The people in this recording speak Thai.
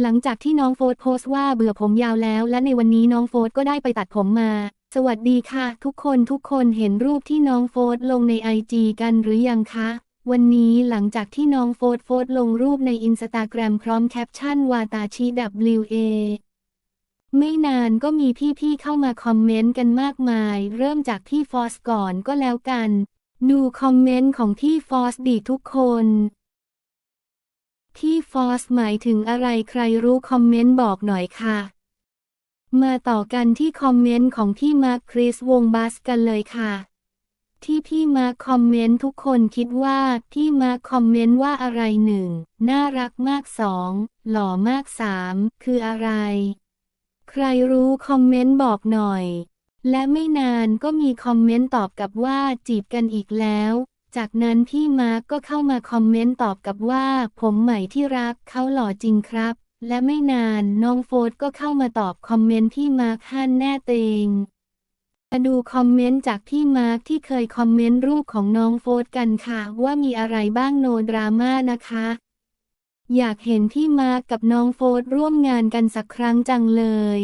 หลังจากที่น้องโฟร์โพสต์ว่าเบื่อผมยาวแล้ว และในวันนี้น้องโฟร์ก็ได้ไปตัดผมมา สวัสดีค่ะ ทุกคนทุกคนเห็นรูปที่น้องโฟร์ลงในไอจีกันหรือยังคะ วันนี้หลังจากที่น้องโฟร์โฟร์ลงรูปในอินสตาแกรมพร้อมแคปชั่นวาตาชิ WA ไม่นานก็มีพี่ๆเข้ามาคอมเมนต์กันมากมาย เริ่มจากพี่ฟอสก่อนก็แล้วกัน ดูคอมเมนต์ของพี่ฟอสดีทุกคน ฟอสหมายถึงอะไรใครรู้คอมเมนต์บอกหน่อยค่ะ มาต่อกันที่คอมเมนต์ของพี่มาร์คคริสวงบัสกันเลยค่ะ ที่พี่มาร์คคอมเมนต์ทุกคนคิดว่าพี่มาร์คคอมเมนต์ว่าอะไรหนึ่งน่ารักมากสองหล่อมากสามคืออะไร ใครรู้คอมเมนต์บอกหน่อยและไม่นานก็มีคอมเมนต์ตอบกลับว่าจีบกันอีกแล้ว จากนั้นพี่มาร์กก็เข้ามาคอมเมนต์ตอบกับว่า ผมใหม่ที่รักเขาหล่อจริงครับ และไม่นานน้องโฟดก็เข้ามาตอบคอมเมนต์พี่มาร์กฮั่นแน่เตงมาดูคอมเมนต์จากพี่มาร์กที่เคยคอมเมนต์รูปของน้องโฟดกันค่ะ ว่ามีอะไรบ้างโนดราม่านะคะ อยากเห็นพี่มาร์กกับน้องโฟดร่วมงานกันสักครั้งจังเลย